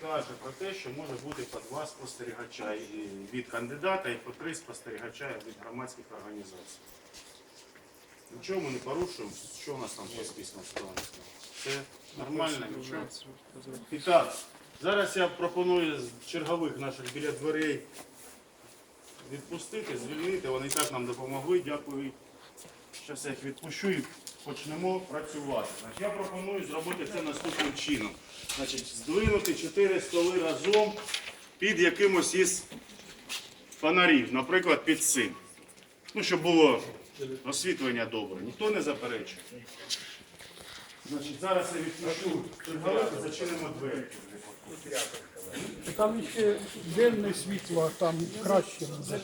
каже про те, що може бути по два спостерігача від кандидата і по три спостерігача від громадських організацій. Нічого ми не порушуємо, що у нас там по спискам стоїть. Це нормально, нічого. І так, зараз я пропоную з чергових наших біля дверей відпустити, звільнити. Вони і так нам допомогли. Дякую. Зараз я їх відпущу почнемо працювати. Значить, я пропоную зробити це наступним чином. Значить, здвинути чотири столи разом під якимось із фонарів, наприклад, під цим. Ну, щоб було освітлення добре. Ніхто не заперечує. Значить, зараз я відпущу чергових зачинимо двері. Там ще денне світло, там краще. Так,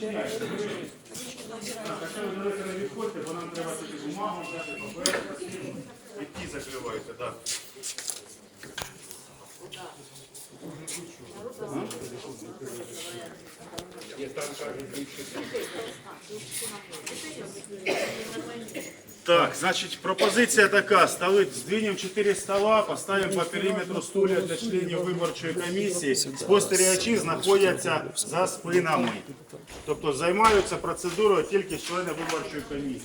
а ви далеко не відходьте, бо нам треба тоді бумагу взяти, папери. І ті закривайте, так. Так, значить, пропозиція така. Столи, здвинем 4 стола, поставимо по периметру стулья для членів виборчої комісії. Спостерігачі знаходяться за спинами. Тобто займаються процедурою тільки члени виборчої комісії.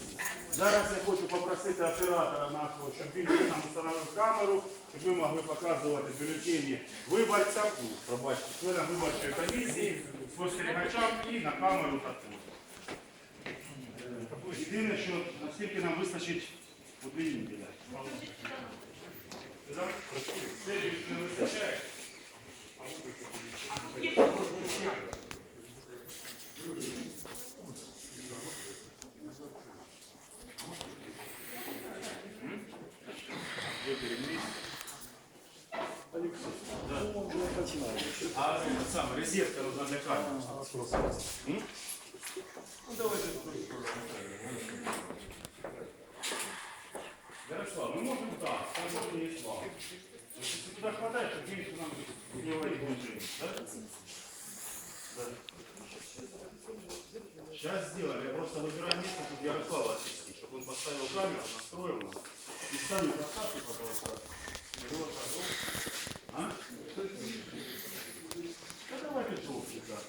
Зараз я хочу попросити оператора нашого, щоб він нам встановив камеру, щоб ми могли показувати бюлетені виборцям, ну, пробачте, членам виборчої комісії, спостерігачам і на камеру таку. Єдине, що наскільки нам вистачить біля. Це не вистачає. мы можем так, там можно не слава. Если туда хватает, то видишь, нам не говорит бюджет, да? Да. Сейчас сделаем, я просто выбираю место, чтобы Ярослава отвести, чтобы он поставил камеру, настроил нас. И ставит поставьте, пожалуйста. Его шагов. А? Та давайте жовті, так.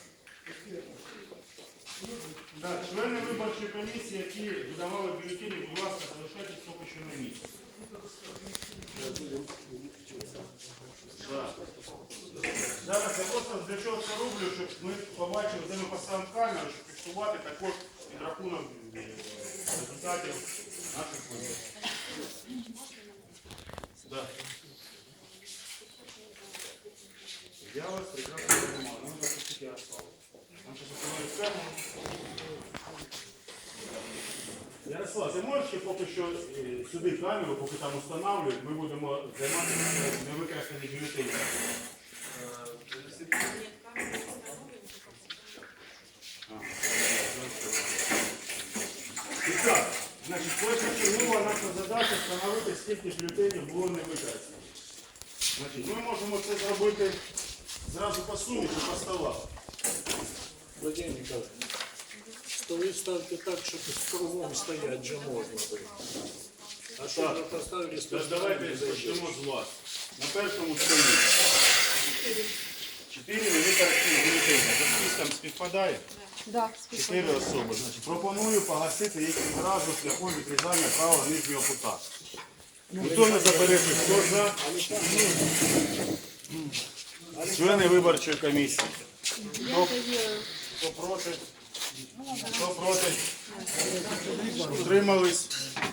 Так, члени виборчої комісії, які видавали бюлетені, будь ласка, залишайтесь поки що на місці. Зараз я просто для чого це роблю, щоб ми побачили, де ми поставимо камеру, щоб фіксувати також підрахунок е, результатів наших виборів. Да. Я вас прекрасно понимаю. Ну, это все-таки осталось. Он сейчас установит камеру. Ярослав, ти можеш ще поки що е, сюди камеру, поки там встановлюють, ми будемо займатися невикористані бюлетені. І так, значить, першочергова наша задача встановити, скільки бюлетенів було не використано. Значить, ми можемо це зробити зразу по сумі чи по столах. Владимир Николаевич, столи ставьте так, чтобы кругом стоять же можно было. А что вы поставили Тож давайте почнемо з вас. На першому столі. Чотири невикористані бюлетені. За списком співпадає? Да, Чотири особи. Значить, пропоную погасити їх відразу шляхом відрізання правого нижнього кута. Ніхто не заперечує, хто за? Члени виборчої комісії. Хто, хто проти? Хто проти? Утримались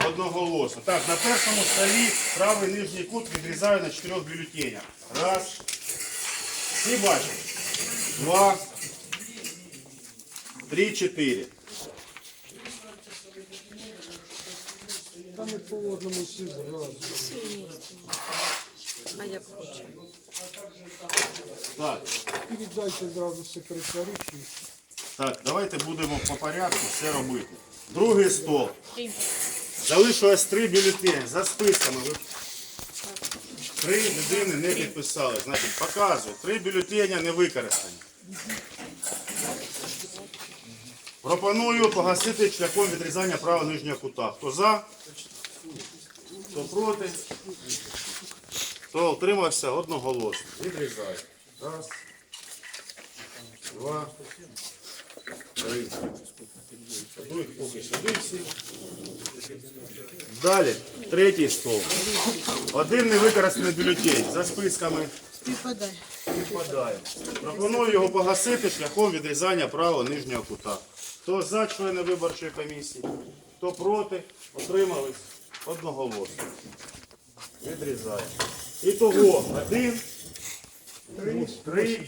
одноголосно. Так, на першому столі правий нижній кут відрізаю на чотирьох бюлетенях. Раз. Всі бачать? Два. Три, чотири. Там і по одному всі зразу. А я хочу. Так, Передайте зразу секретарю. чи- так, давайте будемо по порядку все робити. Другий стол. Залишилось три бюлетені за списками. Ви Три людини не підписали. Значить, показую. Три бюлетені не використані. Пропоную погасити шляхом відрізання правого нижнього кута. Хто за? Хто проти? Хто утримався одноголосно. Відрізаю. Раз, два, Далі, третій стол. Один невикористаний бюлетень за списками Відпадає. Пропоную його погасити шляхом відрізання правого нижнього кута. Хто за члени виборчої комісії, хто проти, отримались одноголосно. Відрізає. І того один, три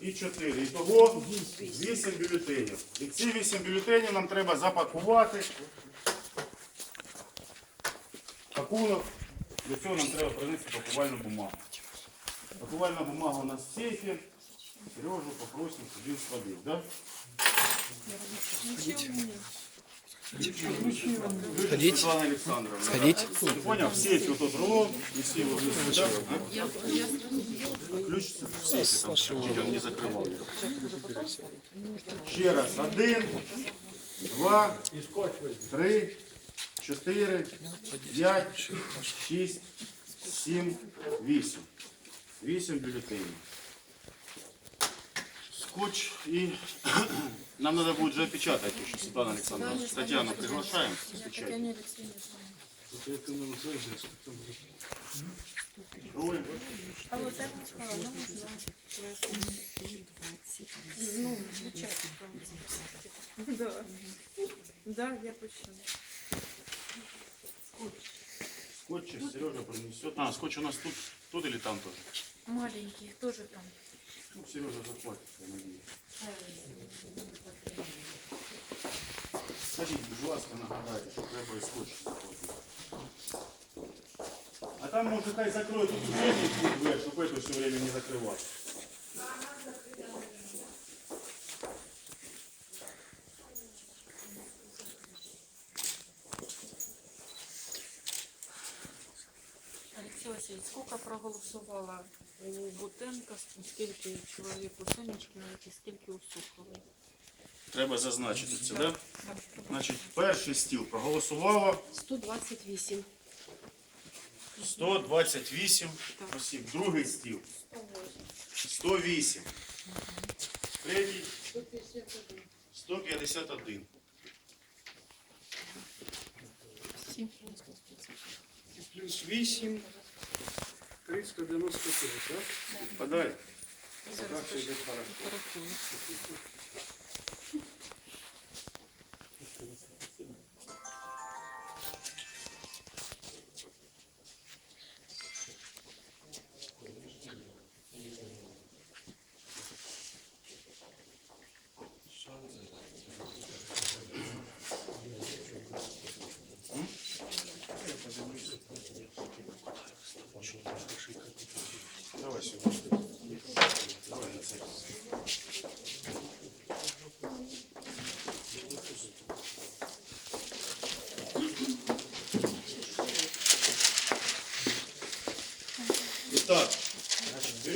і чотири. І того вісім бюлетенів. І ці вісім бюлетенів нам треба запакувати. Пакунок. Для цього нам треба принести пакувальну бумагу. Пакувальна бумага у нас в сейфі. Сережу попросим, щоб він сходив, да? Ходіть. Ходіть. Ти понял? В сейфі ото рулон, неси його вниз, да? Ключ он не закривав. Ще раз. Один, два, три, чотири, п'ять, шість, сім, вісім. Вісім бюлетенів. Скотч и нам надо будет же опечатать еще, Светлана Александровна. Татьяну приглашаем печать. Да. Да, я почему. Скотч Сережа принесет. А, скотч у нас тут, тут или там тоже? Маленьких тоже там. Ну, Сережа захватит, я надеюсь. Скажіть, будь ласка, нагадайте, що треба і скотч захватити. А там, може, хай закроють тут заднюю дверь, щоб эту все время не закрывать. Олексій Васильович, скільки проголосувала у Бутенка, скільки чоловік у Сенечкіна, скільки у Сухової? Треба зазначити це, да? Значить, перший стіл проголосувало 128. 128 осіб. Другий стіл 108. Третій 151. Плюс 8, 395, так? Подай. идет Давай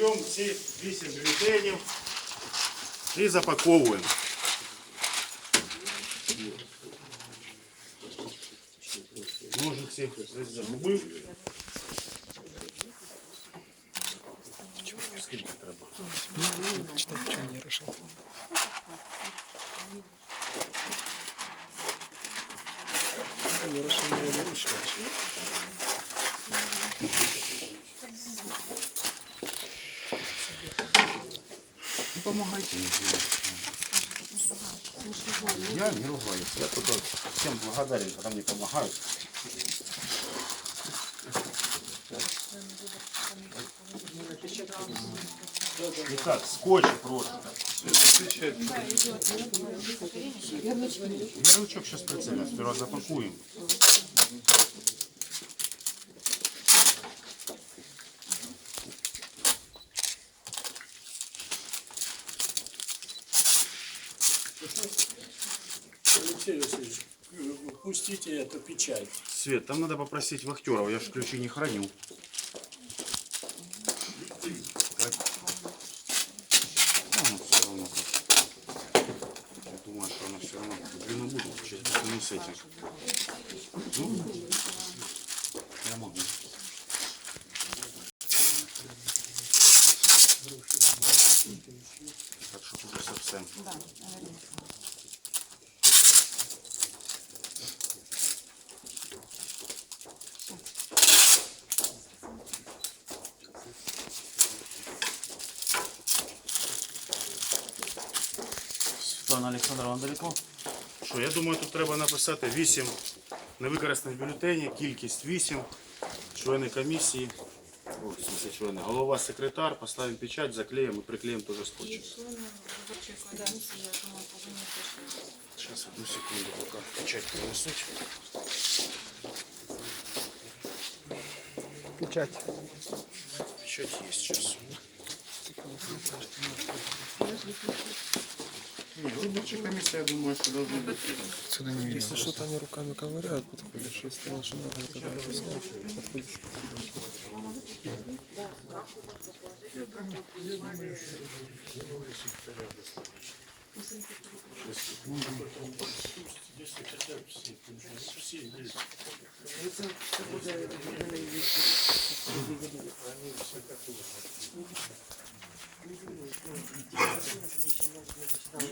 значит, берем все 8 бюллетенів і запаковуємо. Ножиці десь загубив. Скільки треба? Читать, что не решил. Не решил, Помогайте. Я не ругаюсь. Я только всем благодарен, когда мне помогают. Итак, скотч прошу. Ярлычок сейчас прицельно. Сперва запакуем. Пустите эту печать. Свет, там надо попросить вахтеров, я же ключи не храню. Так. Ну. Я думаю, что она все равно длину будет, через не с этим. Ну, Світлана Олександровна далеко. Що, я думаю, тут треба написати 8 невикористаних бюлетенів, кількість 8, члени комісії, о, в смысле члени, голова, секретар, поставимо печать, заклеїмо і приклеїмо теж І скотч. члени виборчої комісії, я думаю, повинні теж. Сейчас, одну секунду, пока печать принесуть. Печать. Печать есть сейчас. Нет, рабочая комиссия, я думаю, что должна быть. Отсюда не видно. Если что-то они руками ковыряют, подходишь. Если наша надо, это даже снять, подходишь. Это